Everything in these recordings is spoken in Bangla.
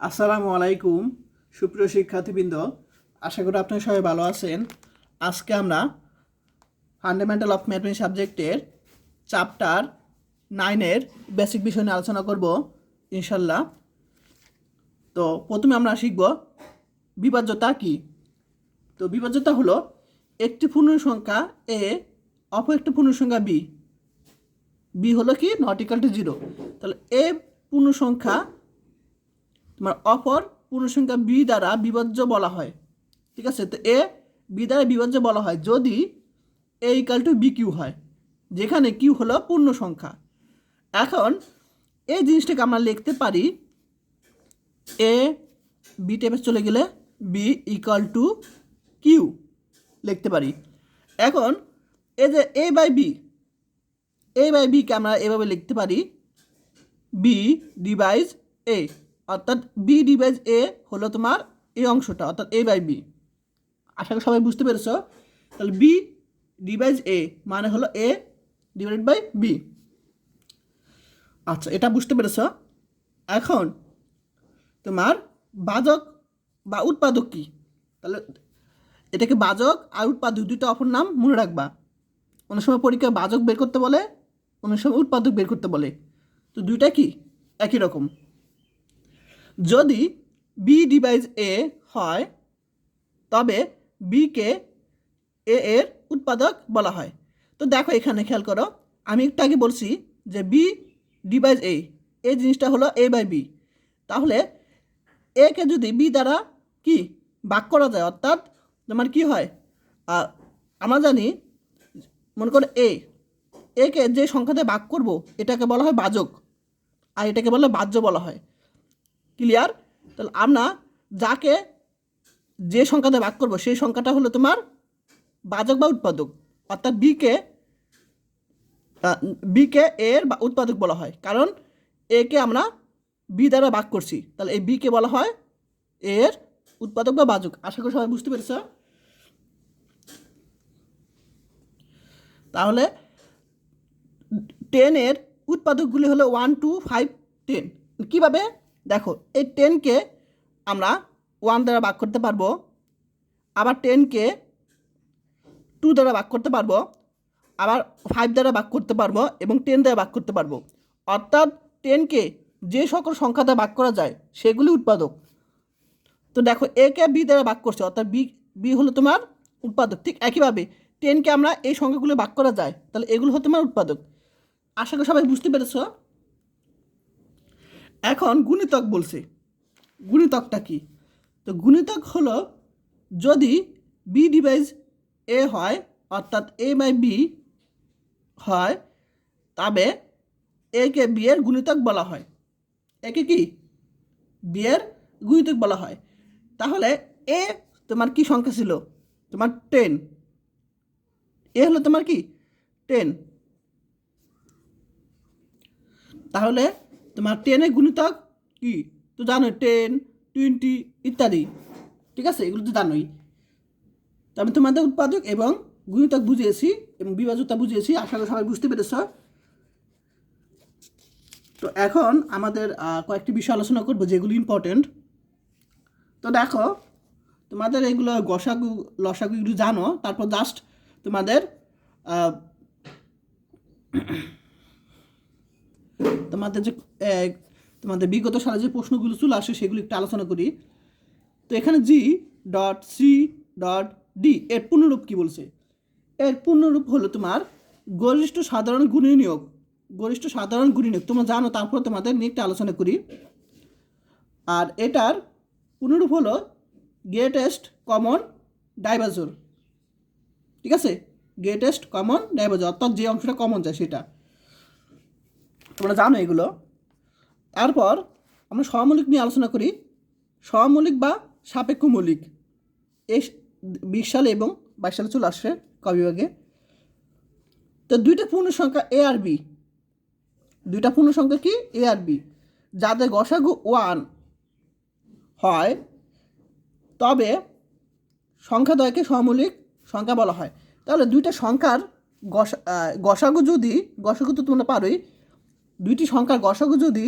আসসালামু আলাইকুম, সুপ্রিয় শিক্ষার্থীবৃন্দ। আশা করি আপনারা সবাই ভালো আছেন। আজকে আমরা ফান্ডামেন্টাল অফ ম্যাথমেটিক্স সাবজেক্টের চ্যাপ্টার নাইনের বেসিক বিষয় নিয়ে আলোচনা করব ইনশাল্লাহ তো প্রথমে আমরা শিখব, বিভাজ্যতা কি? তো বিভাজ্যতা হলো একটি পূর্ণ সংখ্যা এ অপর একটি পূর্ণ সংখ্যা বি বি হলো কি? নট ইকাল টু জিরো তাহলে এ পূর্ণ সংখ্যা তোমার অপর পূর্ণসংখ্যা বি দ্বারা বিভাজ্য বলা হয়। ঠিক আছে? তো এ বি দ্বারা বিভাজ্য বলা হয় যদি A equal to B Q হয়, যেখানে কিউ হলো পূর্ণ সংখ্যা এখন এই জিনিসটাকে আমরা লিখতে পারি এ বি টেপে চলে গেলে বি ইকাল টু কিউ লিখতে পারি। এখন এ যে A by B A by বিকে আমরা এভাবে লিখতে পারি বি ডিভাইস এ অর্থাৎ বি ডিভাইজ এ হলো তোমার এই অংশটা, অর্থাৎ এ বাই বি আশা করি সবাই বুঝতে পেরেছ। তাহলে বি ডিভাইজ এ মানে হলো এ ডিভাইড বাই বি আচ্ছা এটা বুঝতে পেরেছ? এখন তোমার বাজক বা উৎপাদক কি? তাহলে এটাকে বাজক আর উৎপাদক দুইটা অপর নাম মনে রাখবা। অনেক সময় পরীক্ষায় বাজক বের করতে বলে, অনেক সময় উৎপাদক বের করতে বলে। তো দুইটা কি? একই রকম। যদি বি ডিভাইস এ হয়, তবে বিকে এ এর উৎপাদক বলা হয়। তো দেখো এখানে খেয়াল করো, আমি একটু আগে বলছি যে বি ডিভাইস এ এই জিনিসটা হলো এ বাই বি তাহলে একে যদি বি দ্বারা কি ভাগ করা যায়, অর্থাৎ তোমার কি হয়? আমরা জানি, মনে করো এ একে যে সংখ্যাতে ভাগ করব, এটাকে বলা হয় বাজক। আর এটাকে বলা হয় বাহ্য বলা হয়। ক্লিয়ার তাহলে আমরা যাকে যে সংখ্যাতে ভাগ করব, সেই সংখ্যাটা হলো তোমার বাজক বা উৎপাদক। অর্থাৎ বিকে বিকে এর বা উৎপাদক বলা হয়। কারণ একে আমরা বি দ্বারা ভাগ করছি। তাহলে এই বিকে বলা হয় এর উৎপাদক বা বাজক। আশা করি সবাই বুঝতে পেরেছ? তাহলে টেনের উৎপাদকগুলি হলো ওয়ান টু ফাইভ টেন কীভাবে? দেখো, এই টেনকে আমরা ওয়ান দ্বারা ভাগ করতে পারব। আবার টেনকে টু দ্বারা ভাগ করতে পারব। আবার ফাইভ দ্বারা ভাগ করতে পারব এবং টেন দ্বারা ভাগ করতে পারব। অর্থাৎ টেনকে যে সকল সংখ্যা দ্বারা ভাগ করা যায়, সেগুলি উৎপাদক। তো দেখো এ কে বি দ্বারা ভাগ করছে, অর্থাৎ বি বি হলো তোমার উৎপাদক। ঠিক একইভাবে টেনকে আমরা এই সংখ্যাগুলো ভাগ করা যায়, তাহলে এগুলো হলো তোমার উৎপাদক। আশা করি সবাই বুঝতে পেরেছ? এখন গুণিতক বলছে। গুণিতকটা কি? তো গুণিতক হলো যদি বি ডিভাইজ এ হয়, অর্থাৎ এ বাই বি হয়, তবে একে বি এর গুণিতক বলা হয়। একে কি বি এর গুণিতক বলা হয়। তাহলে এ তোমার কি সংখ্যা ছিল? তোমার টেন এ হলো তোমার কি? টেন তাহলে তোমার টেনের গুণিতক কি? তো জানোই টেন টোয়েন্টি ইত্যাদি। ঠিক আছে? এগুলো তো জানোই। তো আমি তোমাদের উৎপাদক এবং গুণিতক বুঝিয়েছি এবং বিভাজকতা বুঝিয়েছি, আশা করি সবাই বুঝতে পেরেছ। তো এখন আমাদের কয়েকটি বিষয় আলোচনা করব যেগুলো ইম্পর্টেন্ট তো দেখো, তোমাদের এগুলো গসাগু, লসাগু এগুলো জানো, তারপর জাস্ট তোমাদের তোমাদের যে তোমাদের বিগত সালে যে প্রশ্নগুলো চলে আসে, সেগুলো একটু আলোচনা করি। তো এখানে G dot C dot D, এর পূর্ণরূপ কী বলছে? এর পূর্ণরূপ হলো তোমার গরিষ্ঠ সাধারণ গুণী নিয়োগ। গরিষ্ঠ সাধারণ গুণী নিয়োগ। তোমরা জানো, তারপর তোমাদের নিয়ে একটু আলোচনা করি। আর এটার পূর্ণরূপ হলো গ্রেটেস্ট কমন ডাইভাজর ঠিক আছে? গ্রেটেস্ট কমন ডাইভাজর অর্থাৎ যে অংশটা কমন যায়, সেটা। তোমরা জানো এগুলো। তারপর আমরা সমমৌলিক নিয়ে আলোচনা করি। সমমৌলিক বা সাপেক্ষ মৌলিক। এই বিশ সালে এবং বাইশ সালে চলে আসছে ক বিভাগে। তো দুইটা পূর্ণ সংখ্যা এ আর বি। দুইটা পূর্ণ সংখ্যা কি? এ আর বি। যাদের গসাগু ওয়ান হয়, তবে সংখ্যাদ্বয়কে সমমৌলিক সংখ্যা বলা হয়। তাহলে দুইটা সংখ্যার গসা গসাগু যদি, গসাগু তো তোমরা পারোই দুইটি সংখ্যার গসাগু যদি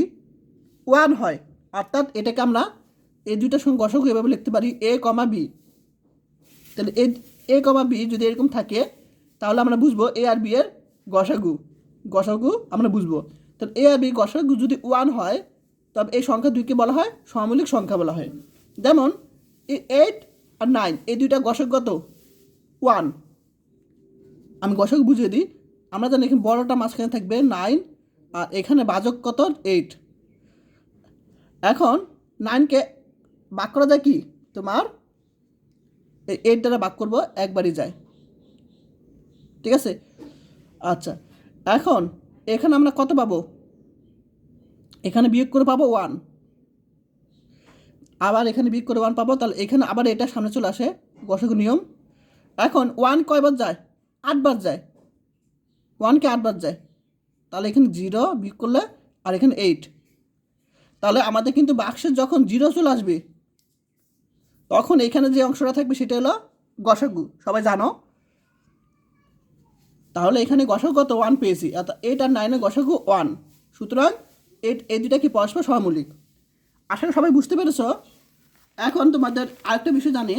ওয়ান হয়, অর্থাৎ এটাকে আমরা এই দুইটার সঙ্গে গসাগু এভাবে লিখতে পারি এ কমা বি তাহলে এ এ কমা বি যদি এরকম থাকে, তাহলে আমরা বুঝব এ আর বি এর গসাগু। গসাগু আমরা বুঝব। তাহলে এ আর বি গসাগু যদি ওয়ান হয়, তবে এই সংখ্যা দুইকে বলা হয়, সমমূলিক সংখ্যা বলা হয়। যেমন এইট আর নাইন এই দুইটা গসক কত? ওয়ান আমি গসক বুঝিয়ে দিই। আমরা জানি এখানে বড়টা মাঝখানে থাকবে নাইন আর এখানে বাজক কত? এইট এখন নাইনকে বাক করা যায় কি? তোমার এই এইট দ্বারা বাক করব, একবারই যায়। ঠিক আছে? আচ্ছা এখন এখানে আমরা কত পাবো? এখানে বিয়োগ করে পাবো ওয়ান আবার এখানে বিয়োগ করে ওয়ান পাবো, তাহলে এখানে আবার এটা সামনে চলে আসে গসক নিয়ম। এখন ওয়ান কয়বার যায়? আটবার যায়। ওয়ানকে আটবার যায়। তাহলে এখানে জিরো বিয়োগ করলে আর এখানে এইট তাহলে আমাদের কিন্তু বাক্সের যখন জিরো চলে আসবে, তখন এখানে যে অংশটা থাকবে সেটা হলো গসাগু। সবাই জানো? তাহলে এখানে গসাগু কত? ওয়ান পেয়েছি। অর্থাৎ এইট আর নাইনে গসাগু ওয়ান সুতরাং এইট এই দুটা কি পরস্পর সহমূলিক করি সবাই বুঝতে পেরেছ। এখন তোমাদের আরেকটা বিষয় জানি।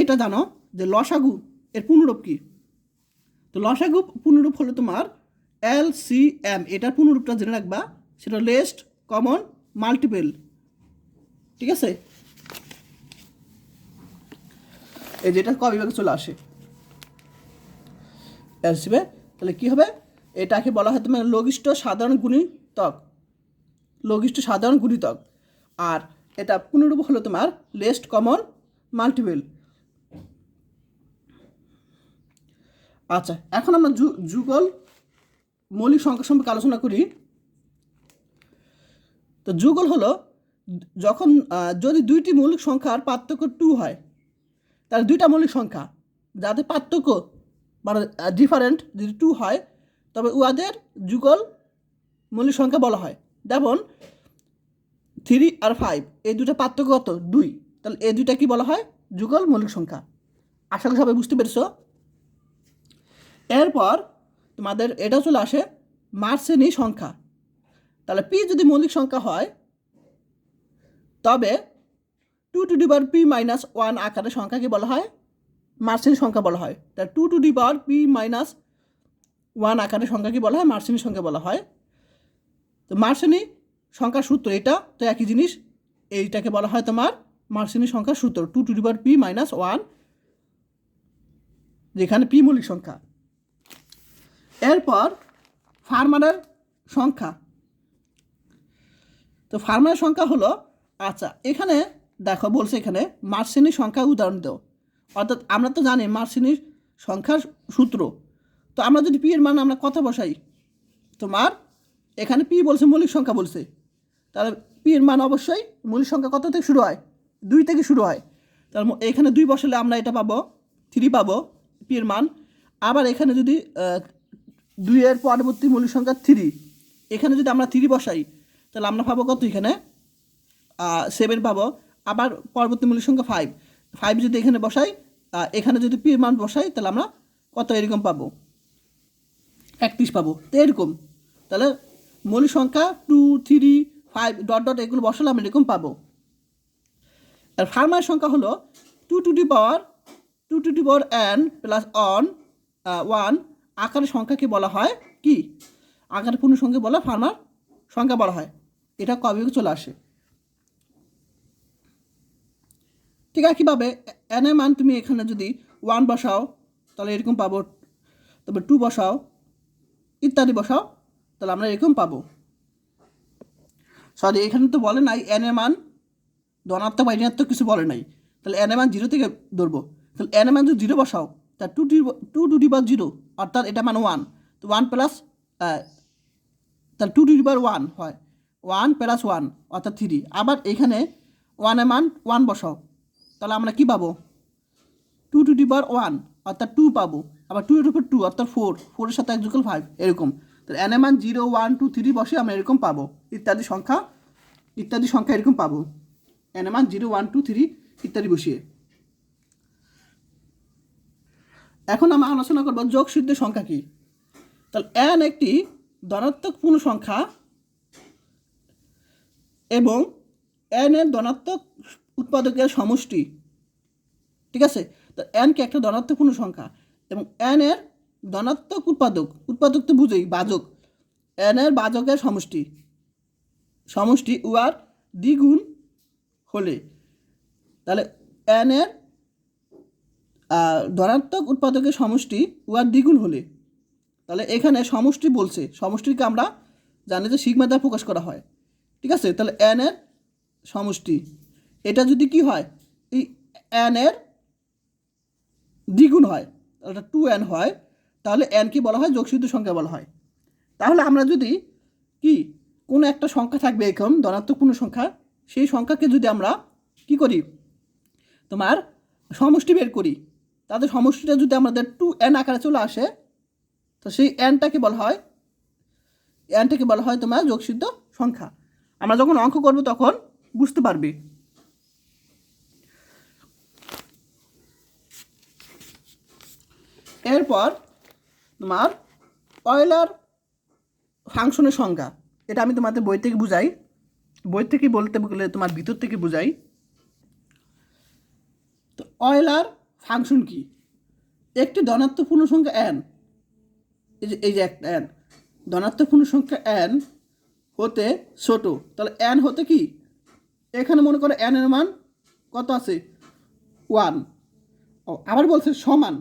এটা জানো যে লসাগু এর পূর্ণরূপ কী? তো লসাগু পূর্ণরূপ হলো তোমার এল সি এম, এটার পূর্ণরূপটা জেনে রাখবা, সেটা লেস্ট, কমন, মাল্টিপল। ঠিক আছে? এই যেটা ক বিভাগে চলে আসে। এলসিবে তাহলে কি হবে? এটাকে বলা হয় তোমার লঘিষ্ঠ সাধারণ গুণিতক। লঘিষ্ঠ সাধারণ গুণিতক। আর এটা পুনরূপ হলো তোমার লেস্ট, কমন, মাল্টিপল। আচ্ছা এখন আমরা যুগল মৌলিক সংখ্যা সম্পর্কে আলোচনা করি। তো যুগল হলো, যখন যদি দুইটি মৌলিক সংখ্যার পার্থক্য টু হয়, তাহলে দুইটা মৌলিক সংখ্যা, যাদের পার্থক্য মানে ডিফারেন্ট যদি টু হয়, তবে উহাদের যুগল মৌলিক সংখ্যা বলা হয়। যেমন থ্রি আর ফাইভ এই দুটো পার্থক্য কত? দুই। তাহলে এই দুইটা কি বলা হয়? যুগল মৌলিক সংখ্যা। আশা করি সবাই বুঝতে পেরেছ। এরপর তোমাদের, এটা চলে আসে মার্সেনি সংখ্যা। তাহলে পি যদি মৌলিক সংখ্যা হয়, তবে two to the P minus one আকারের সংখ্যাকে বলা হয়? মার্সেনি সংখ্যা বলা হয়। তা two to the power P minus one আকারের সংখ্যাকে বলা হয়? মার্সেনি সংখ্যা বলা হয়। তো মার্সেনি সংখ্যার সূত্র এটা, তো একই জিনিস, এইটাকে বলা হয় তোমার মার্সেনি সংখ্যার সূত্র two to the power P minus one যেখানে পি মৌলিক সংখ্যা। এরপর ফার্মারের সংখ্যা। তো ফার্মারের সংখ্যা হলো আচ্ছা এখানে দেখো বলছে এখানে মার্সেনির সংখ্যা উদাহরণ দাও। অর্থাৎ আমরা তো জানি মার্সেনির সংখ্যার সূত্র। তো আমরা যদি পি এর মান আমরা কত বসাই, তোমার এখানে পি বলছে, মৌলিক সংখ্যা বলছে। তাহলে পি এর মান অবশ্যই মৌলিক সংখ্যা কত থেকে শুরু হয়? দুই থেকে শুরু হয়। তার এখানে দুই বসালে আমরা এটা পাবো, থ্রি পাবো, পি এর মান। আবার এখানে যদি দুইয়ের পরবর্তী মৌলিক সংখ্যা থ্রি এখানে যদি আমরা থ্রি বসাই, তাহলে আমরা পাবো কত এখানে? সেভেন পাবো। আবার পরবর্তী মূল্য সংখ্যা ফাইভ ফাইভ যদি এখানে বসাই এখানে যদি পি মান বসাই, তাহলে আমরা কত এরকম পাবো? একত্রিশ পাবো। তো এরকম। তাহলে মৌলিক সংখ্যা two three five dot dot এগুলো বসালে আমরা এরকম পাবো। আর ফার্মার সংখ্যা হলো two to the power two to the power N plus on one আকারের সংখ্যাকে বলা হয় কি? আকারের পূর্ণ সংখ্যা বলা ফার্মার সংখ্যা বলা হয়। এটা কবে চলে আসে। ঠিক একইভাবে এন এ মান তুমি এখানে যদি ওয়ান বসাও, তাহলে এরকম পাবো। তারপর টু বসাও, ইত্যাদি বসাও, তাহলে আমরা এরকম পাবো। সরি এখানে তো বলে নাই এন এ মান, ধনাত্মক বা ঋণাত্মক কিছু বলে নাই। তাহলে এন এ মান জিরো থেকে ধরবো। তাহলে এন এ মান যদি জিরো বসাও তা two the two to the bar zero অর্থাৎ এটা মান ওয়ান তো ওয়ান প্লাস তাহলে টু টু বার ওয়ান হয়। ওয়ান প্লাস ওয়ান অর্থাৎ থ্রি আবার এখানে ওয়ানে মান ওয়ান বসাও। তাহলে আমরা কি পাবো? টু টু ডি বার ওয়ান অর্থাৎ টু পাবো। আবার টু এর টু অর্থাৎ ফোর ফোরের সাথে এক ফাইভ এরকম। তাহলে N M zero one two three বসে আমরা এরকম পাবো। ইত্যাদি সংখ্যা ইত্যাদি সংখ্যা এরকম পাবো। N M zero one two three ইত্যাদি বসিয়ে। এখন আমরা আলোচনা করব যোগসিদ্ধ সংখ্যা কি? তাহলে এন একটি ধনাত্মক পূর্ণ সংখ্যা এবং এন এর ধনাত্মক উৎপাদকের সমষ্টি, ঠিক আছে? তো এন কি একটা ধনাত্মক পূর্ণ সংখ্যা এবং এন এর ধনাত্মক উৎপাদক উৎপাদক তো বুঝেই, বাজক। এন এর বাজকের সমষ্টি সমষ্টি উয়ার দ্বিগুণ হলে, তাহলে এন এর ধনাত্মক উৎপাদকের সমষ্টি উয়ার দ্বিগুণ হলে। তাহলে এখানে সমষ্টি বলছে, সমষ্টিকে আমরা জানি যে সিগমা দ্বারা প্রকাশ করা হয়। ঠিক আছে? তাহলে এন এর সমষ্টি। এটা যদি কি হয়? এই এন এর দ্বিগুণ হয় তাহলে টু এন হয়, তাহলে এন কি বলা হয়? যোগসিদ্ধ সংখ্যা বলা হয়। তাহলে আমরা যদি কি? কোনো একটা সংখ্যা থাকবে এরকম, ধনাত্মক পূর্ণ সংখ্যা, সেই সংখ্যাকে যদি আমরা কি করি? তোমার সমষ্টি বের করি। তাদের সমষ্টিটা যদি আমাদের টু এন আকারে চলে আসে, তো সেই এনটাকে বলা হয় এনটাকে বলা হয় তোমার যোগসিদ্ধ সংখ্যা। আমরা যখন অঙ্ক করব তখন বুঝতে পারবে। এরপর তোমার অয়েলার ফাংশনের সংখ্যা এটা আমি তোমাদের বই থেকে বুঝাই। বই থেকে বলতে গেলে তোমার ভিতর থেকে বুঝাই। তো অয়েলার ফাংশন কি? একটি ধনাত্মক পূর্ণ সংখ্যা এন এই যে এই যে একটা এন ধনাত্মক পূর্ণ সংখ্যা এন হতে ছোট। তাহলে এন হতে কি? এখানে মনে করো এর মান কত আছে? ওয়ান ও, আবার বলছে সমান।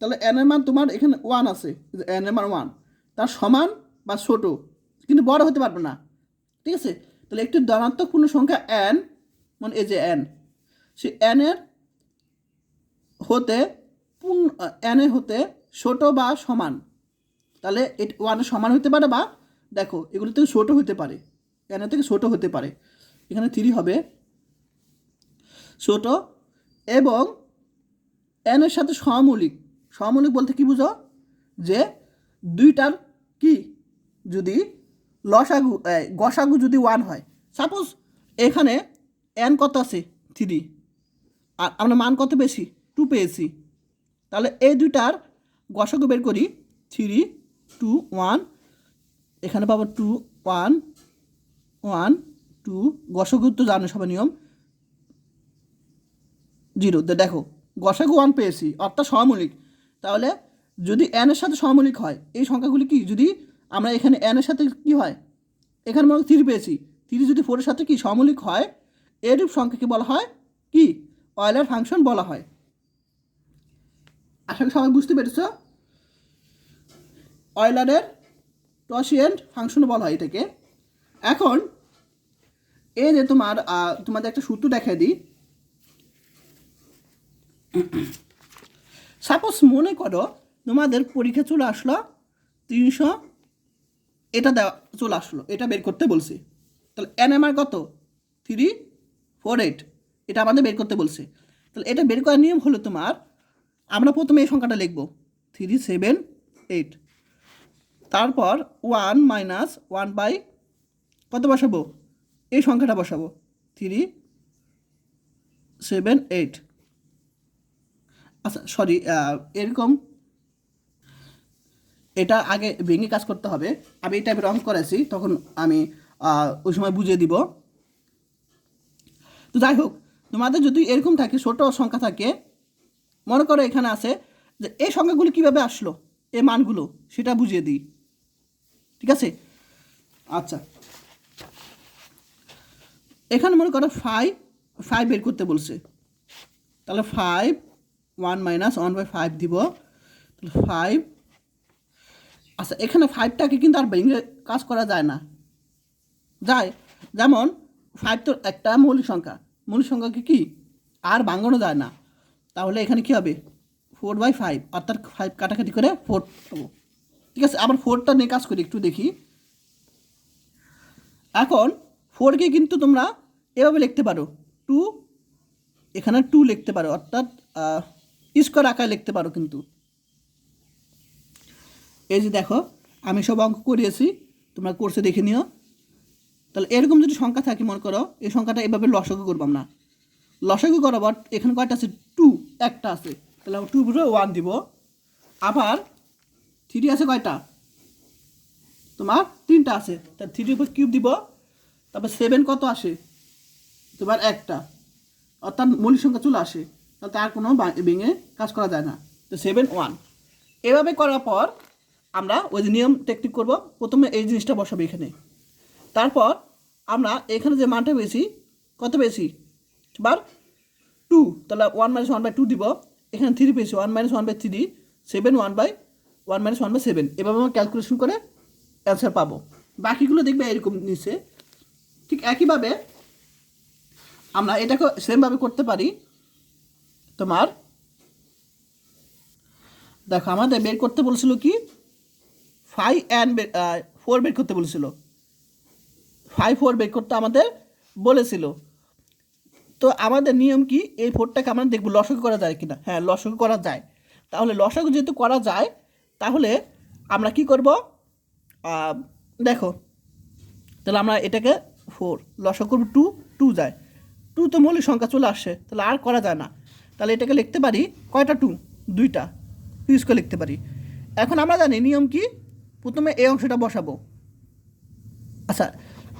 তাহলে এর মান তোমার এখানে ওয়ান আছে। এর মান ওয়ান তার সমান বা ছোট। কিন্তু বড় হতে পারবে না। ঠিক আছে? তাহলে একটি ধনাত্মক পূর্ণ সংখ্যা এন মানে এই যে এন সে এর হতে এন হতে ছোট বা সমান। তাহলে এট ওয়ানের সমান হতে পারে বা, দেখো, এগুলো থেকে ছোটো হতে পারে। এনের থেকে ছোটো হতে পারে। এখানে থ্রি হবে। ছোট এবং এনের সাথে সমৌলিক সমৌলিক বলতে কি বুঝো? যে দুইটার কি? যদি লসাগু গসাগু যদি ওয়ান হয়। সাপোজ এখানে এন কত আছে? থ্রি আর আমরা মান কত পেয়েছি টু পেয়েছি। তাহলে এই দুইটার গসাগু বের করি। থ্রি টু ওয়ান এখানে পাবো টু ওয়ান ওয়ান টু গসাগু তো জানো সবাই নিয়ম। জিরো দেখো, গসাগু ওয়ান পেয়েছি, অর্থাৎ সমমৌলিক। তাহলে যদি এন এর সাথে সমমৌলিক হয়, এই সংখ্যাগুলি কি? যদি আমরা এখানে এন এর সাথে কি হয়? এখানে মনে থ্রি পেয়েছি। থ্রি যদি ফোরের সাথে কি? সমমৌলিক হয়, এরূপ সংখ্যাকে বলা হয় কি? অয়েলার ফাংশন বলা হয়। করি সবাই বুঝতে পেরেছ? অয়েলারের টসিয়েন্ট ফাংশন বলা হয় এটাকে। এখন, এই যে তোমার তোমাদের একটা সূত্র দেখাই দিই। সাপোজ মনে করো তোমাদের পরীক্ষা চলে আসলো তিনশো, এটা দেওয়া, চলে আসলো, এটা বের করতে বলছি। তাহলে এনএমআর কত? থ্রি ফোর এইট এটা আমাদের বের করতে বলছে। তাহলে এটা বের করার নিয়ম হলো তোমার আমরা প্রথমে এই সংখ্যাটা লিখব। থ্রি সেভেন এইট তারপর ওয়ান মাইনাস ওয়ান বাই কত বসাবো? এই সংখ্যাটা বসাবো। থ্রি সেভেন এইট আচ্ছা সরি এরকম এটা আগে ভেঙে কাজ করতে হবে। আমি এই টাইপের অঙ্ক করেছি, তখন আমি ওই সময় বুঝিয়ে দিব। তো যাই হোক, তোমাদের যদি এরকম থাকে, ছোট সংখ্যা থাকে মনে করো এখানে আছে যে এই সংখ্যাগুলো কীভাবে আসলো? এ মানগুলো, সেটা বুঝিয়ে দিই। ঠিক আছে? আচ্ছা। এখানে মনে করো ফাইভ ফাইভ বের করতে বলছে। তাহলে five one minus one by five দিব। তাহলে ফাইভ আচ্ছা এখানে ফাইভটাকে কিন্তু আর ভেঙে কাজ করা যায় না। যায়। যেমন ফাইভ তো একটা মৌলিক সংখ্যা। মৌলিক সংখ্যাকে কি? আর ভাঙানো যায় না। তাহলে এখানে কি হবে? ফোর বাই ফাইভ অর্থাৎ ফাইভ কাটাকাটি করে ফোর পাবো। ঠিক আছে, আবার ফোরটা নিয়ে কাজ করি, একটু দেখি। এখন ফোরকে কিন্তু তোমরা এভাবে লিখতে পারো। টু এখানে টু লিখতে পারো, অর্থাৎ স্কোয়ার আকারে লিখতে পারো কিন্তু। এই যে দেখো, আমি সব অঙ্ক করিয়েছি, তোমরা কোর্সে দেখে নিও। তাহলে এরকম যদি সংখ্যা থাকে, মনে করো, এই সংখ্যাটা এভাবে লসগু করব আমরা। লসগু করো বাট এখানে কয়টা আছে? একটা আছে। তাহলে টু পুরো ওয়ান দিব। আবার থ্রি আছে কয়টা? তোমার তিনটা আছে। তা থ্রির উপর কিউব দিব। তারপর সেভেন কত আসে? তোমার একটা। অর্থাৎ মৌলিক সংখ্যা চলে আসে। তাহলে তার কোনো ভেঙে কাজ করা যায় না। তো সেভেন ওয়ান এভাবে করার পর আমরা ওই যে নিয়ম টেকনিক করব। প্রথমে এই জিনিসটা বসাবো এখানে। তারপর আমরা এখানে যে মানটা পেয়েছি, কত পেয়েছি? বার টু তাহলে one minus one by two দিব। এখানে থ্রি পেয়েছি one minus one by three seven one by one minus one by seven এভাবে আমরা ক্যালকুলেশন করে অ্যান্সার পাবো। বাকিগুলো দেখবে এরকম নিচে ঠিক একইভাবে আমরা এটাকে সেমভাবে করতে পারি। তোমার, দেখো আমাদের বের করতে বলছিল কি? ফাইভ অ্যান্ড ফোর বের করতে বলেছিল। ফাইভ ফোর বের করতে আমাদের বলেছিল। তো আমাদের নিয়ম কি? এই ফোরটাকে আমরা দেখব লসক করা যায় কিনা। হ্যাঁ লসক করা যায়। তাহলে লসক যেহেতু করা যায়, তাহলে আমরা কি করব? দেখো, তাহলে আমরা এটাকে ফোর লসক করব টু টু যায়। টু তো মৌলিক সংখ্যা চলে আসছে তাহলে আর করা যায় না। তাহলে এটাকে লিখতে পারি, কয়টা টু দুইটা। টু স্কোয়ার লিখতে পারি। এখন আমরা জানি নিয়ম কি? প্রথমে এই অংশটা বসাবো। আচ্ছা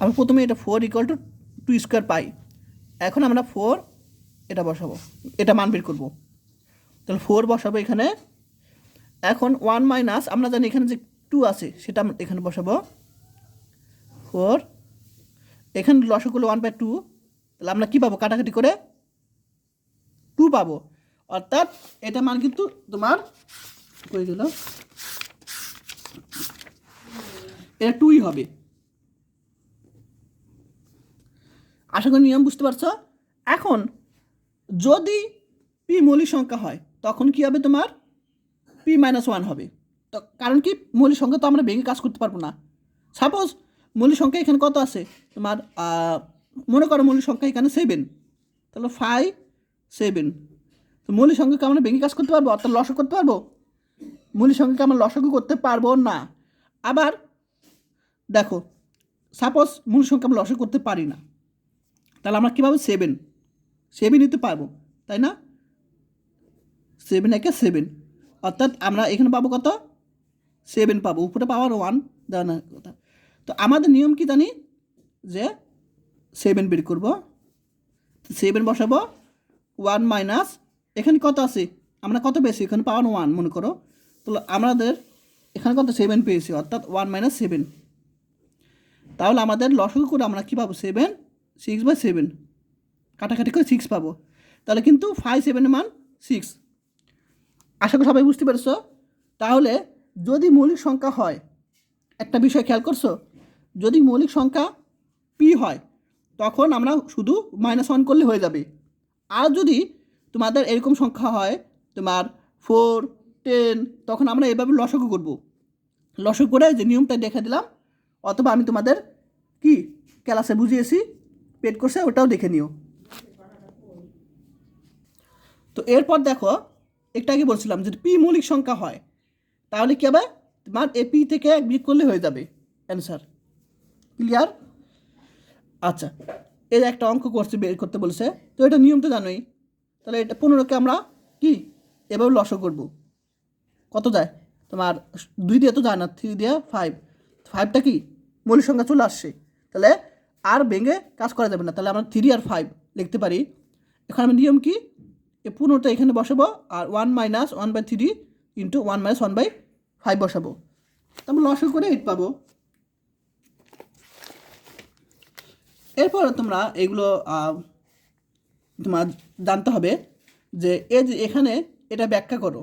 আমি প্রথমে এটা four equal to two square পাই। এখন আমরা ফোর এটা বসাবো, এটা মান বের করব। তাহলে ফোর বসাবো এখানে। এখন ওয়ান মাইনাস আমরা জানি এখানে যে টু আছে, সেটা আমরা এখানে বসাবো। ফোর এখানে লসগুলো ওয়ান বাই টু তাহলে আমরা কী পাবো কাটাকাটি করে? টু পাবো। অর্থাৎ এটা মান কিন্তু তোমার কই গেল এটা টুই হবে। আশা করি নিয়ম বুঝতে পারছ? এখন, যদি পি মৌলিক সংখ্যা হয়, তখন কি হবে তোমার? পি মাইনাস ওয়ান হবে। তো কারণ কি? মৌলিক সংখ্যা তো আমরা ভেঙে কাজ করতে পারব না। সাপোজ মৌলিক সংখ্যা এখানে কত আছে? তোমার মনে করো মৌলিক সংখ্যা এখানে সেভেন তাহলে ফাইভ সেভেন তো মৌলিক সংখ্যাকে আমরা ভেঙে কাজ করতে পারব? অর্থাৎ লসক করতে পারব? মৌলিক সংখ্যাকে আমরা লসকও করতে পারব না। আবার, দেখো সাপোজ মূল সংখ্যা আমরা লসক করতে পারি না। তাহলে আমরা কীভাবে সেভেন সেভেন নিতে পারব, তাই না? সেভেন একে সেভেন অর্থাৎ আমরা এখানে পাবো কত? সেভেন পাবো। উপরে পাওয়ার ওয়ান দেওয়া না কথা। তো আমাদের নিয়ম কি জানি? যে সেভেন বের করব। সেভেন বসাবো। ওয়ান মাইনাস এখানে কত আছে? আমরা কত পেয়েছি? এখানে পাওয়ার ওয়ান মনে করো। তো আমাদের এখানে কত? সেভেন পেয়েছি। অর্থাৎ ওয়ান মাইনাস সেভেন তাহলে আমাদের লসগু করে আমরা কী পাবো? সেভেন সিক্স বাই সেভেন কাটাকাটি করে সিক্স পাবো। তাহলে কিন্তু ফাইভ সেভেনের মান সিক্স আশা করি সবাই বুঝতে পেরেছ? তাহলে যদি মৌলিক সংখ্যা হয়, একটা বিষয় খেয়াল করছ? যদি মৌলিক সংখ্যা পি হয়, তখন আমরা শুধু মাইনাস ওয়ান করলে হয়ে যাবে। আর যদি তোমাদের এরকম সংখ্যা হয়, তোমার ফোর টেন তখন আমরা এভাবে লসকও করব। লসক করে যে নিয়মটা দেখে দিলাম, অথবা আমি তোমাদের কি ক্লাসে বুঝিয়েছি পেড করছে, ওটাও দেখে নিও। তো এরপর দেখো, একটা আগে বলছিলাম, যদি পি মৌলিক সংখ্যা হয়, তাহলে কী হবে? তোমার এ পি থেকে এক বিয়োগ করলে হয়ে যাবে অ্যান্সার ক্লিয়ার আচ্ছা এর একটা অঙ্ক করছে, বের করতে বলছে, তো এটা নিয়ম তো জানোই। তাহলে এটা পনেরোকে আমরা কি? এভাবে লস করব। কত যায়? তোমার দুই দিয়ে তো যায় না থ্রি দিয়ে ফাইভ ফাইভটা কি? মৌলিক সংখ্যা চলে আসছে। তাহলে আর ভেঙে কাজ করা যাবে না। তাহলে আমরা থ্রি আর ফাইভ লিখতে পারি। এখন আমি নিয়ম কি? এই পনেরোটা এখানে বসাবো আর one minus one by three into one minus one by five বসাবো। তারপর লসও করে এইট পাবো। এরপর তোমরা এগুলো তোমার জানতে হবে যে এই যে এখানে এটা ব্যাখ্যা করো।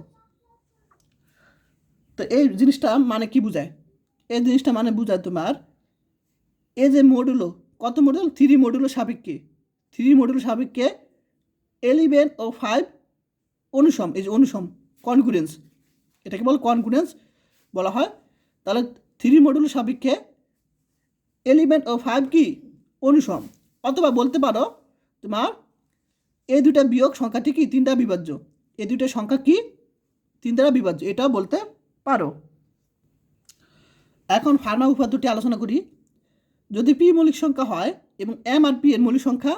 তো এই জিনিসটা মানে কি বোঝায়? এই জিনিসটা মানে বোঝায় তোমার, এই যে মডুলো কত মডুল থ্রি মডুলো সাপেক্ষে থ্রি মডুলো সাপেক্ষে এলিভেন ও ফাইভ অনুসম এই যে অনুসম কনকুরেন্স এটাকে বল কনকুরেন্স বলা হয়। তাহলে থ্রি মডুলো সাপেক্ষে এলিমেন্ট ও ফাইভ কি? অনুসম অথবা বলতে পারো তোমার এই দুটা বিয়োগ সংখ্যাটি কি তিনটা বিভাজ্য। এই দুটা সংখ্যা কি? তিন দ্বারা বিভাজ্য, এটাও বলতে পারো। এখন ফার্মা উপাদ্যটি আলোচনা করি। যদি পি মৌলিক সংখ্যা হয় এবং এম আর পি এর মৌলিক সংখ্যা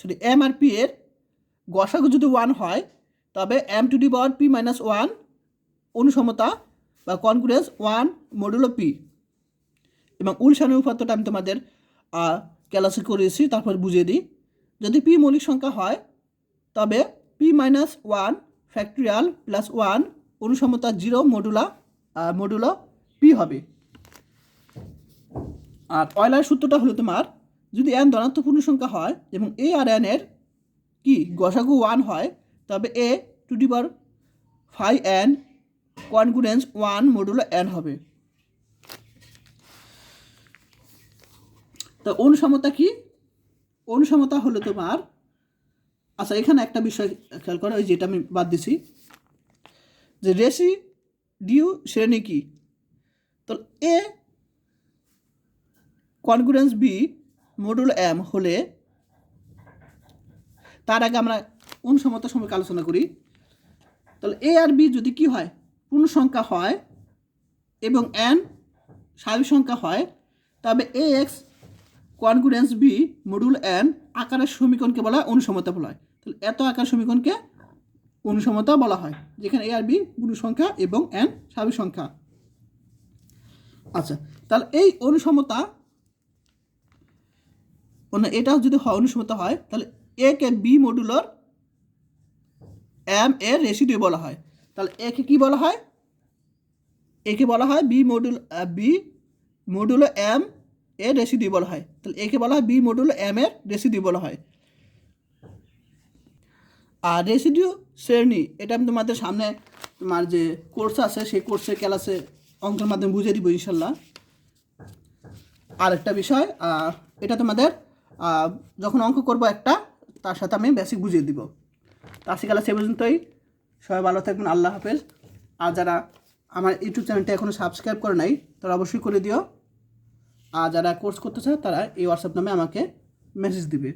সরি এম আর পি এর গসাগু যদি ওয়ান হয়, তবে m to the power p minus one অনুসমতা বা কনকুরেন্স ওয়ান মডুলো পি এবং উলসানের উপাত্তটা আমি তোমাদের ক্লাসে করেছি তারপর বুঝিয়ে দিই। যদি পি মৌলিক সংখ্যা হয়, তবে p minus one factorial plus one অনুসমতা zero modulo modulo P হবে। আর অয়লার সূত্রটা হলো তোমার, যদি এন ধনাত্মক পূর্ণ সংখ্যা হয় এবং এ আর এন এর কি গসাগু ওয়ান হয়, তবে a to the power five n congruence one modulo n হবে। তো অনুসমতা কি? অনুসমতা হলো তোমার আচ্ছা এখানে একটা বিষয় খেয়াল করো ওই যেটা আমি বাদ দিছি, যে রেসি ডিউ শ্রেণি কি? তো A congruence B modulo M হলে তার আগে আমরা অনুসমতা সম্পর্কে আলোচনা করি। তাহলে এ আর বি যদি কি হয়? পূর্ণ সংখ্যা হয় এবং এন স্বাভাবিক সংখ্যা হয়, তবে a x congruence b modulo n আকারের সমীকরণকে বলা হয় অনুসমতা বলা হয়। তাহলে এত আকার সমীকরণকে অনুসমতা বলা হয়, যেখানে এ আর বি পূর্ণ সংখ্যা এবং এন স্বাভাবিক সংখ্যা। আচ্ছা তাহলে এই অনুসমতা মানে এটা যদি অনুসমতা হয়, তাহলে এ কে বি মডুলার এম এর রেসিডিউ বলা হয়। তাহলে একে কি বলা হয়? একে বলা হয় B modulo B modulo M এর রেসিডিউ বলা হয়। তাহলে একে বলা হয় বি মডুলো এম এর রেসিডিউ বলা হয়। আর রেসিডিউ শ্রেণি, এটা আমি তোমাদের সামনে তোমার যে কোর্স আছে, সেই কোর্সের ক্লাসে অঙ্কের মাধ্যমে বুঝিয়ে দিব ইনশাল্লাহ। আর একটা বিষয় এটা তোমাদের যখন অঙ্ক করব একটা, তার সাথে আমি বেসিক বুঝিয়ে দিব। তো আজকে সে পর্যন্তই। সবাই ভালো থাকবেন, আল্লাহ হাফেজ। আর যারা আমার ইউটিউব চ্যানেলটা এখনও সাবস্ক্রাইব করে নাই, তারা অবশ্যই করে দিও। আর যারা কোর্স করতে চায়, তারা এই হোয়াটসঅ্যাপ নামে আমাকে মেসেজ দিবে।